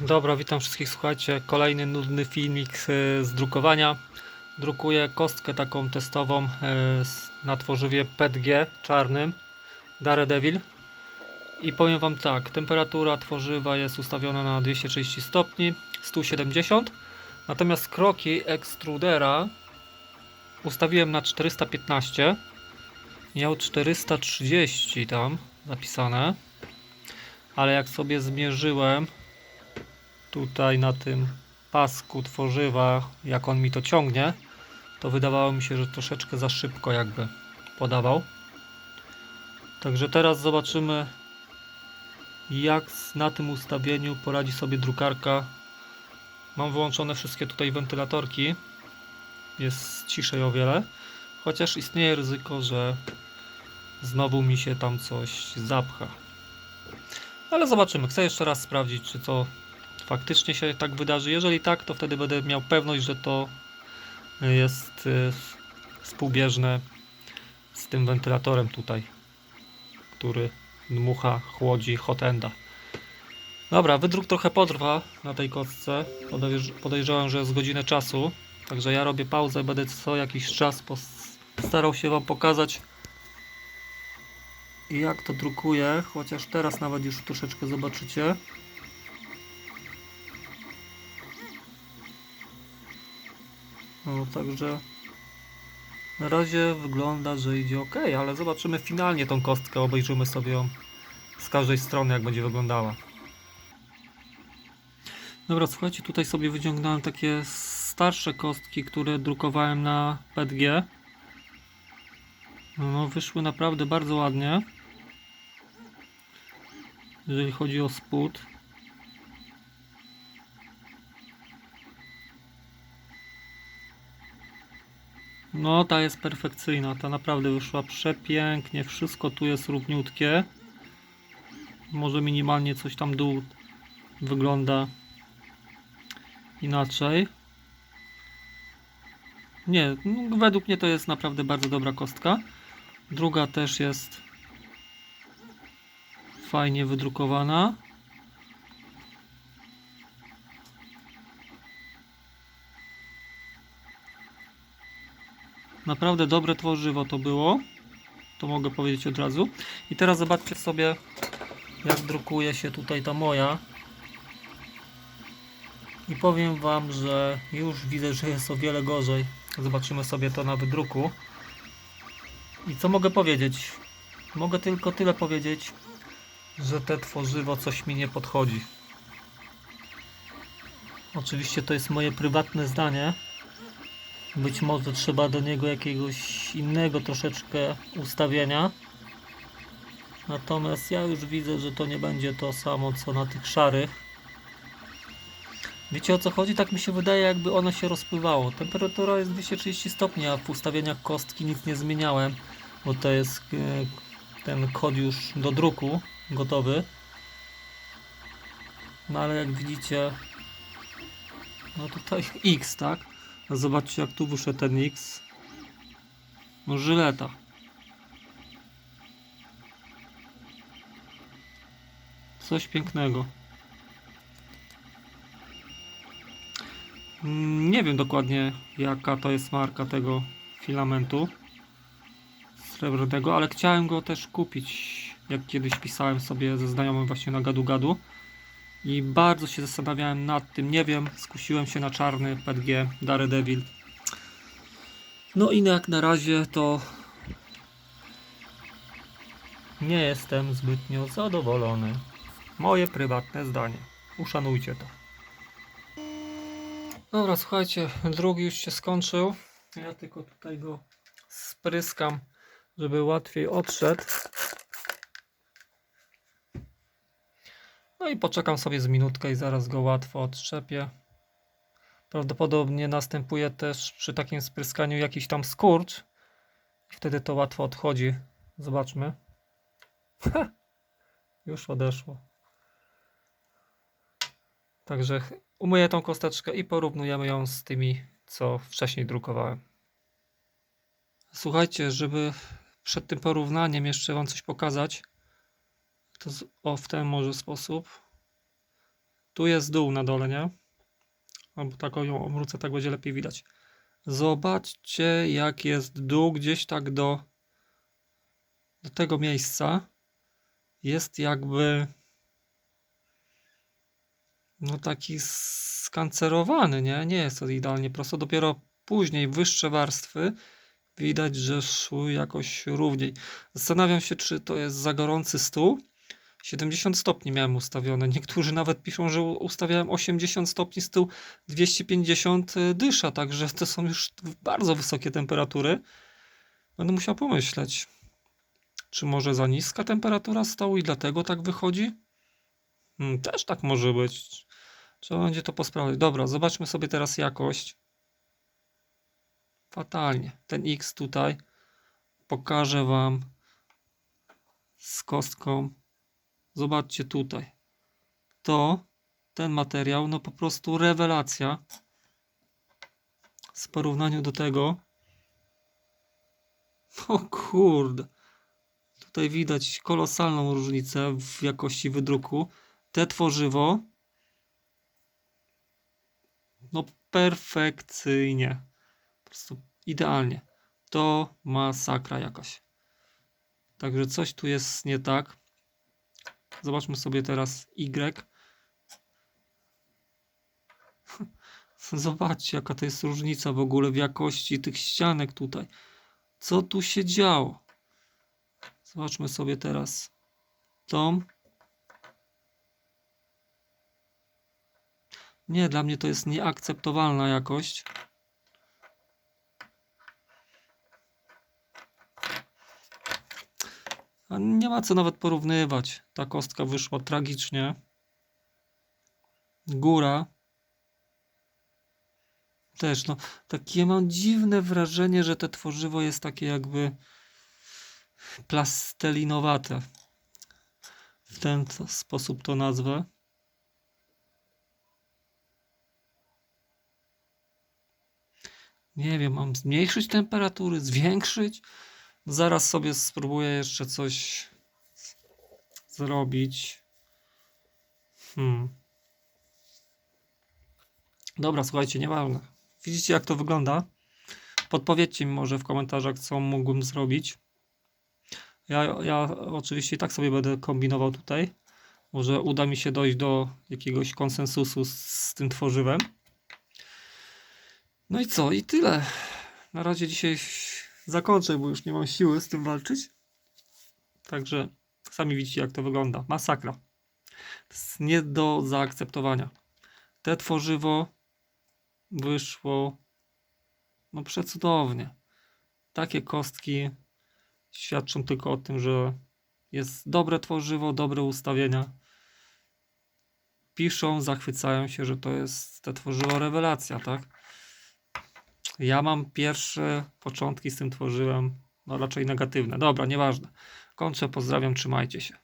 Dobra, witam wszystkich. Słuchajcie, kolejny nudny filmik z, drukowania. Drukuję kostkę taką testową e, na tworzywie PETG czarnym Daredevil. I powiem Wam tak, temperatura tworzywa jest ustawiona na 230 stopni, 170. Natomiast kroki ekstrudera ustawiłem na 415. Miał 430 tam zapisane. Ale jak sobie zmierzyłem tutaj na tym pasku tworzywa, jak on mi to ciągnie, to wydawało mi się, że troszeczkę za szybko jakby podawał. Także teraz zobaczymy, jak na tym ustawieniu poradzi sobie drukarka. Mam wyłączone wszystkie tutaj wentylatorki. Jest ciszej o wiele. Chociaż istnieje ryzyko, że znowu mi się tam coś zapcha. Ale zobaczymy. Chcę jeszcze raz sprawdzić, czy to faktycznie się tak wydarzy. Jeżeli tak, to wtedy będę miał pewność, że to jest y, współbieżne z tym wentylatorem tutaj, który dmucha, chłodzi hotenda. Dobra, wydruk trochę potrwa na tej kostce. Podejrz- Podejrzewam, że jest godzinę czasu. Także ja robię pauzę, będę co jakiś czas starał się Wam pokazać jak to drukuję, chociaż teraz nawet już troszeczkę zobaczycie. No, także na razie wygląda, że idzie ok, ale zobaczymy finalnie tą kostkę, obejrzymy sobie ją z każdej strony, jak będzie wyglądała. Dobra, słuchajcie, tutaj sobie wyciągnąłem takie starsze kostki, które drukowałem na PETG. No, wyszły naprawdę bardzo ładnie. Jeżeli chodzi o spód. No, ta jest perfekcyjna. Ta naprawdę wyszła przepięknie. Wszystko tu jest równiutkie. Może minimalnie coś tam dół wygląda inaczej. Nie, no, według mnie to jest naprawdę bardzo dobra kostka. Druga też jest fajnie wydrukowana. Naprawdę dobre tworzywo to było. To mogę powiedzieć od razu. I teraz zobaczcie sobie, jak drukuje się tutaj ta moja. I powiem Wam, że już widzę, że jest o wiele gorzej. Zobaczymy sobie to na wydruku. I co mogę powiedzieć? Mogę tylko tyle powiedzieć, że te tworzywo coś mi nie podchodzi. Oczywiście to jest moje prywatne zdanie. Być może trzeba do niego jakiegoś innego troszeczkę ustawienia. Natomiast ja już widzę, że to nie będzie to samo co na tych szarych. Wiecie o co chodzi? Tak mi się wydaje, jakby ono się rozpływało. Temperatura jest 230 stopni, a w ustawieniach kostki nic nie zmieniałem, bo to jest e, ten kod już do druku gotowy. No ale jak widzicie, no tutaj X, tak? Zobaczcie jak tu wyszedł ten X. No żyleta. Coś pięknego. Mm, Nie wiem dokładnie jaka to jest marka tego filamentu srebrnego, ale chciałem go też kupić, jak kiedyś pisałem sobie ze znajomym właśnie na gadu gadu i bardzo się zastanawiałem nad tym, nie wiem, skusiłem się na czarny PDG Daredevil. No i jak na razie to nie jestem zbytnio zadowolony. Moje prywatne zdanie. Uszanujcie to. Dobra, słuchajcie, drugi już się skończył. Ja tylko tutaj go spryskam, żeby łatwiej odszedł. No i poczekam sobie z minutkę i zaraz go łatwo odszczepię. Prawdopodobnie następuje też przy takim spryskaniu jakiś tam skurcz. Wtedy to łatwo odchodzi. Zobaczmy. Już odeszło. Także umyję tą kosteczkę i porównujemy ją z tymi, co wcześniej drukowałem. Słuchajcie, żeby przed tym porównaniem jeszcze Wam coś pokazać, to z, o w ten może sposób. Tu jest dół na dole, nie? Albo taką ją obrócę, tak będzie lepiej widać. Zobaczcie, jak jest dół gdzieś tak do, do tego miejsca. Jest jakby no taki skancerowany, nie? Nie jest to idealnie prosto. Dopiero później wyższe warstwy widać, że szły jakoś równiej. Zastanawiam się, czy to jest za gorący stół. 70 stopni miałem ustawione. Niektórzy nawet piszą, że ustawiałem 80 stopni stół 250 dysza, także to są już bardzo wysokie temperatury. Będę musiał pomyśleć, czy może za niska temperatura stołu i dlatego tak wychodzi? Hmm, też tak może być. Trzeba będzie to posprawdzić. Dobra, zobaczmy sobie teraz jakość. Fatalnie. Ten X tutaj pokażę Wam z kostką. Zobaczcie tutaj. To, ten materiał, no po prostu rewelacja. W porównaniu do tego. O kurde. Tutaj widać kolosalną różnicę w jakości wydruku. Te tworzywo. No perfekcyjnie. Po prostu idealnie. To masakra jakaś. Także coś tu jest nie tak. Zobaczmy sobie teraz Y. Zobaczcie, jaka to jest różnica w ogóle w jakości tych ścianek tutaj. Co tu się działo? Zobaczmy sobie teraz tą. Nie, dla mnie to jest nieakceptowalna jakość. A nie ma co nawet porównywać. Ta kostka wyszła tragicznie. Góra. Też, no, takie mam dziwne wrażenie, że to tworzywo jest takie jakby plastelinowate. W ten sposób to nazwę. Nie wiem, mam zmniejszyć temperatury, zwiększyć? Zaraz sobie spróbuję jeszcze coś zrobić. Hmm. Dobra, słuchajcie, nieważne. Widzicie, jak to wygląda? Podpowiedzcie mi może w komentarzach, co mógłbym zrobić. Ja, ja oczywiście i tak sobie będę kombinował tutaj. Może uda mi się dojść do jakiegoś konsensusu z, z tym tworzywem. No i co? I tyle. Na razie dzisiaj zakończę, bo już nie mam siły z tym walczyć. Także sami widzicie, jak to wygląda. Masakra. To jest nie do zaakceptowania. Te tworzywo wyszło no przecudownie. Takie kostki świadczą tylko o tym, że jest dobre tworzywo, dobre ustawienia. Piszą, zachwycają się, że to jest te tworzywo rewelacja, tak? Ja mam pierwsze początki z tym tworzyłem, no raczej negatywne. Dobra, nieważne. Kończę, pozdrawiam, trzymajcie się.